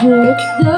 Look, look.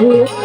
五